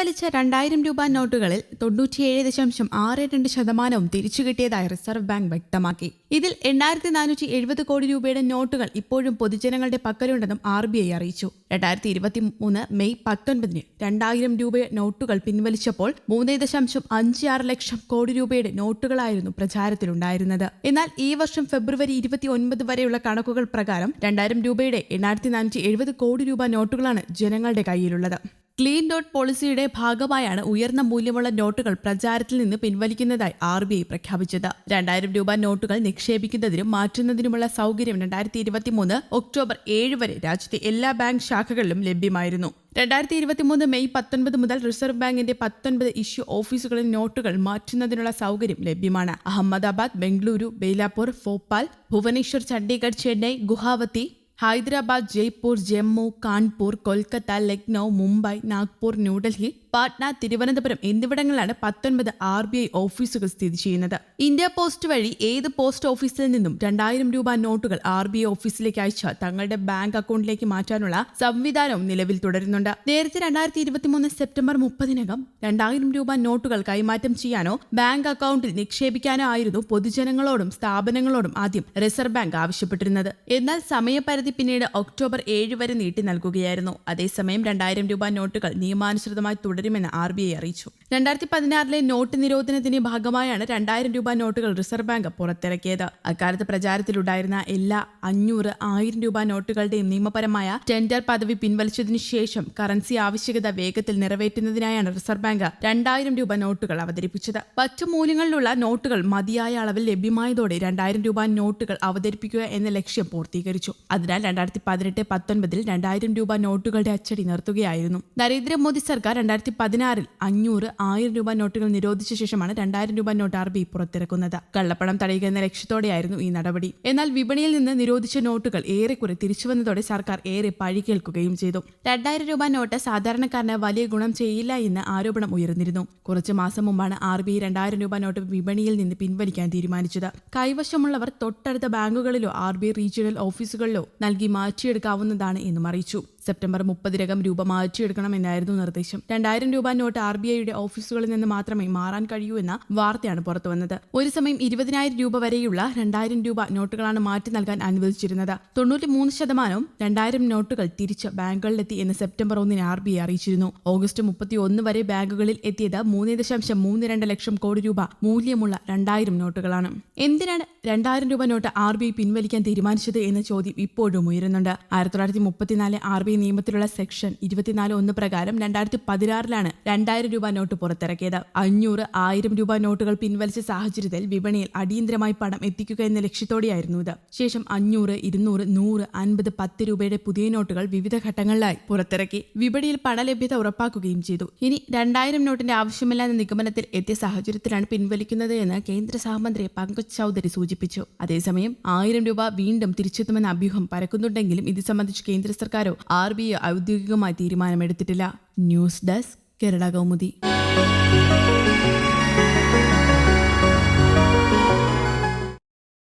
പിൻവലിച്ച രണ്ടായിരം രൂപ നോട്ടുകളിൽ തൊണ്ണൂറ്റിയേഴ് ദശാംശം ആറ് രണ്ട് ശതമാനവും തിരിച്ചു കിട്ടിയതായി റിസർവ് ബാങ്ക് വ്യക്തമാക്കി. ഇതിൽ എണ്ണായിരത്തി നാനൂറ്റി എഴുപത് കോടി രൂപയുടെ നോട്ടുകൾ ഇപ്പോഴും പൊതുജനങ്ങളുടെ പക്കലുണ്ടെന്നും ആർ ബി ഐ അറിയിച്ചു. രണ്ടായിരത്തി ഇരുപത്തി മൂന്ന് മെയ് പത്തൊൻപതിന് രണ്ടായിരം രൂപ നോട്ടുകൾ പിൻവലിച്ചപ്പോൾ മൂന്ന് ദശാംശം അഞ്ച് ആറ് ലക്ഷം കോടി രൂപയുടെ നോട്ടുകളായിരുന്നു പ്രചാരത്തിലുണ്ടായിരുന്നത്. എന്നാൽ ഈ വർഷം ഫെബ്രുവരി ഇരുപത്തി ഒൻപത് വരെയുള്ള കണക്കുകൾ പ്രകാരം രണ്ടായിരം രൂപയുടെ എണ്ണായിരത്തി നാനൂറ്റി എഴുപത് കോടി രൂപ നോട്ടുകളാണ് ജനങ്ങളുടെ കയ്യിലുള്ളത്. ക്ലീൻ ഡോട്ട് പോളിസിയുടെ ഭാഗമായാണ് ഉയർന്ന മൂല്യമുള്ള നോട്ടുകൾ പ്രചാരത്തിൽ നിന്ന് പിൻവലിക്കുന്നതായി ആർ ബി ഐ പ്രഖ്യാപിച്ചത്. രണ്ടായിരം രൂപ നോട്ടുകൾ നിക്ഷേപിക്കുന്നതിനും മാറ്റുന്നതിനുമുള്ള സൗകര്യം രണ്ടായിരത്തി ഇരുപത്തിമൂന്ന് ഒക്ടോബർ ഏഴ് വരെ രാജ്യത്തെ എല്ലാ ബാങ്ക് ശാഖകളിലും ലഭ്യമായിരുന്നു. രണ്ടായിരത്തി ഇരുപത്തിമൂന്ന് മെയ് പത്തൊൻപത് മുതൽ റിസർവ് ബാങ്കിന്റെ പത്തൊൻപത് ഇഷ്യൂ ഓഫീസുകളിൽ നോട്ടുകൾ മാറ്റുന്നതിനുള്ള സൗകര്യം ലഭ്യമാണ്. അഹമ്മദാബാദ് ബംഗളൂരു ബേലാപൂർ ഭോപ്പാൽ ഭുവനേശ്വർ ചണ്ഡീഗഡ് ചെന്നൈ ഗുവാഹത്തി ഹൈദരാബാദ് ജയ്പൂർ ജമ്മു കാൺപൂർ കൊൽക്കത്ത ലക്നൌ മുംബൈ നാഗ്പൂർ ന്യൂഡൽഹി പാട്ന തിരുവനന്തപുരം എന്നിവിടങ്ങളിലാണ് പത്തൊൻപത് ആർ ബി ഐ ഓഫീസുകൾ സ്ഥിതി ചെയ്യുന്നത്. ഇന്ത്യ പോസ്റ്റ് വഴി ഏത് പോസ്റ്റ് ഓഫീസിൽ നിന്നും രണ്ടായിരം രൂപ നോട്ടുകൾ ആർ ബി ഐ ഓഫീസിലേക്ക് അയച്ച തങ്ങളുടെ ബാങ്ക് അക്കൗണ്ടിലേക്ക് മാറ്റാനുള്ള സംവിധാനവും നിലവിൽ തുടരുന്നുണ്ട്. നേരത്തെ രണ്ടായിരത്തി ഇരുപത്തിമൂന്ന് സെപ്റ്റംബർ മുപ്പതിനകം രണ്ടായിരം രൂപ നോട്ടുകൾ കൈമാറ്റം ചെയ്യാനോ ബാങ്ക് അക്കൗണ്ടിൽ നിക്ഷേപിക്കാനോ ആയിരുന്നു പൊതുജനങ്ങളോടും സ്ഥാപനങ്ങളോടും ആദ്യം റിസർവ് ബാങ്ക് ആവശ്യപ്പെട്ടിരുന്നത്. എന്നാൽ സമയപരിധി പിന്നീട് ഒക്ടോബർ ഏഴ് വരെ നീട്ടി നൽകുകയായിരുന്നു. അതേസമയം രണ്ടായിരം രൂപ നോട്ടുകൾ നിയമാനുസൃതമായി തുടരുമെന്ന് ആർ ബി ഐ അറിയിച്ചു. രണ്ടായിരത്തി പതിനാറിലെ നോട്ട് നിരോധനത്തിന്റെ ഭാഗമായാണ് രണ്ടായിരം രൂപ നോട്ടുകൾ റിസർവ് ബാങ്ക് പുറത്തിറക്കിയത്. അക്കാലത്ത് പ്രചാരത്തിലുണ്ടായിരുന്ന എല്ലാ അഞ്ഞൂറ് ആയിരം രൂപ നോട്ടുകളുടെയും നിയമപരമായ ടെൻഡർ പദവി പിൻവലിച്ചതിനു ശേഷം കറൻസി ആവശ്യകത വേഗത്തിൽ നിറവേറ്റുന്നതിനായാണ് റിസർവ് ബാങ്ക് രണ്ടായിരം രൂപ നോട്ടുകൾ അവതരിപ്പിച്ചത്. മറ്റു മൂല്യങ്ങളിലുള്ള നോട്ടുകൾ മതിയായ അളവിൽ ലഭ്യമായതോടെ രണ്ടായിരം രൂപ നോട്ടുകൾ അവതരിപ്പിക്കുക എന്ന ലക്ഷ്യം പൂർത്തീകരിച്ചു. അതിനാൽ രണ്ടായിരത്തി പതിനെട്ട് പത്തൊൻപതിൽ രണ്ടായിരം രൂപ നോട്ടുകളുടെ അച്ചടി നിർത്തുകയായിരുന്നു. നരേന്ദ്രമോദി സർക്കാർ രണ്ടായിരത്തി പതിനാറിൽ അഞ്ഞൂറ് ആയിരം രൂപ നോട്ടുകൾ നിരോധിച്ച ശേഷമാണ് രണ്ടായിരം രൂപ നോട്ട് ആർ ബി പുറത്തിറക്കുന്നത്. കള്ളപ്പണം തടയുക എന്ന ലക്ഷ്യത്തോടെയായിരുന്നു ഈ നടപടി. എന്നാൽ വിപണിയിൽ നിന്ന് നിരോധിച്ച നോട്ടുകൾ ഏറെക്കുറെ തിരിച്ചുവന്നതോടെ സർക്കാർ ഏറെ പഴി കേൾക്കുകയും ചെയ്തു. രണ്ടായിരം രൂപ നോട്ട് സാധാരണക്കാരന് വലിയ ഗുണം ചെയ്യില്ല എന്ന് ആരോപണം ഉയർന്നിരുന്നു. കുറച്ച് മാസം മുമ്പാണ് ആർ ബി രണ്ടായിരം രൂപ നോട്ട് വിപണിയിൽ നിന്ന് പിൻവലിക്കാൻ തീരുമാനിച്ചത്. കൈവശമുള്ളവർ തൊട്ടടുത്ത ബാങ്കുകളിലോ ആർ ബി റീജിയണൽ ഓഫീസുകളിലോ നൽകി മാറ്റിയെടുക്കാവുന്നതാണ് എന്നും അറിയിച്ചു. സെപ്റ്റംബർ മുപ്പതിനകം രൂപ മാറ്റിയെടുക്കണമെന്നായിരുന്നു നിർദ്ദേശം. രണ്ടായിരം രൂപ നോട്ട് ആർ ബി ഐയുടെ ഓഫീസുകളിൽ നിന്ന് മാത്രമേ മാറാൻ കഴിയൂ എന്ന വാർത്തയാണ് പുറത്തുവന്നത്. ഒരു സമയം ഇരുപതിനായിരം രൂപ വരെയുള്ള രണ്ടായിരം രൂപ നോട്ടുകളാണ് മാറ്റി നൽകാൻ അനുവദിച്ചിരുന്നത്. തൊണ്ണൂറ്റി മൂന്ന് ശതമാനവും രണ്ടായിരം നോട്ടുകൾ തിരിച്ച് ബാങ്കുകളിലെത്തി എന്ന് സെപ്റ്റംബർ ഒന്നിന് ആർ ബി ഐ അറിയിച്ചിരുന്നു. ഓഗസ്റ്റ് മുപ്പത്തി ഒന്ന് വരെ ബാങ്കുകളിൽ എത്തിയത് മൂന്ന് ദശാംശം മൂന്ന് രണ്ട് ലക്ഷം കോടി രൂപ മൂല്യമുള്ള രണ്ടായിരം നോട്ടുകളാണ്. എന്തിനാണ് രണ്ടായിരം രൂപ നോട്ട് ആർ ബി ഐ പിൻവലിക്കാൻ തീരുമാനിച്ചത് എന്ന ചോദ്യം ഇപ്പോഴും ഉയരുന്നുണ്ട്. ആയിരത്തി തൊള്ളായിരത്തി മുപ്പത്തിനാല് ആർ ബി ഐ നിയമത്തിലുള്ള സെക്ഷൻ ഇരുപത്തിനാല് ഒന്ന് പ്രകാരം രണ്ടായിരത്തി പതിനാറിലാണ് രണ്ടായിരം രൂപ നോട്ട് പുറത്തിറക്കിയത്. അഞ്ഞൂറ് ആയിരം രൂപ നോട്ടുകൾ പിൻവലിച്ച സാഹചര്യത്തിൽ വിപണിയിൽ അടിയന്തരമായി പണം എത്തിക്കുക എന്ന ലക്ഷ്യത്തോടെയായിരുന്നു ഇത്. ശേഷം അഞ്ഞൂറ് ഇരുന്നൂറ് നൂറ് അൻപത് പത്ത് രൂപയുടെ പുതിയ നോട്ടുകൾ വിവിധ ഘട്ടങ്ങളിലായി പുറത്തിറക്കി. വിപണിയിൽ പണലഭ്യത ഉറപ്പാക്കുകയും ചെയ്തു. ഇനി രണ്ടായിരം നോട്ടിന്റെ ആവശ്യമില്ലാത്ത നിഗമനത്തിൽ എത്തിയ സാഹചര്യത്തിലാണ് പിൻവലിക്കുന്നത് എന്ന് കേന്ദ്ര സഹമന്ത്രി പങ്കജ് ചൌധരി സൂചിപ്പിച്ചു. അതേസമയം ആയിരം രൂപ വീണ്ടും തിരിച്ചെത്തുമെന്ന അഭ്യൂഹം പരക്കുന്നുണ്ടെങ്കിലും ഇത് സംബന്ധിച്ച് കേന്ദ്ര സർക്കാരോ ആർ ബി ഐ ഔദ്യോഗികമായി തീരുമാനമെടുത്തിട്ടില്ല. News desk Kerala Kaumudi.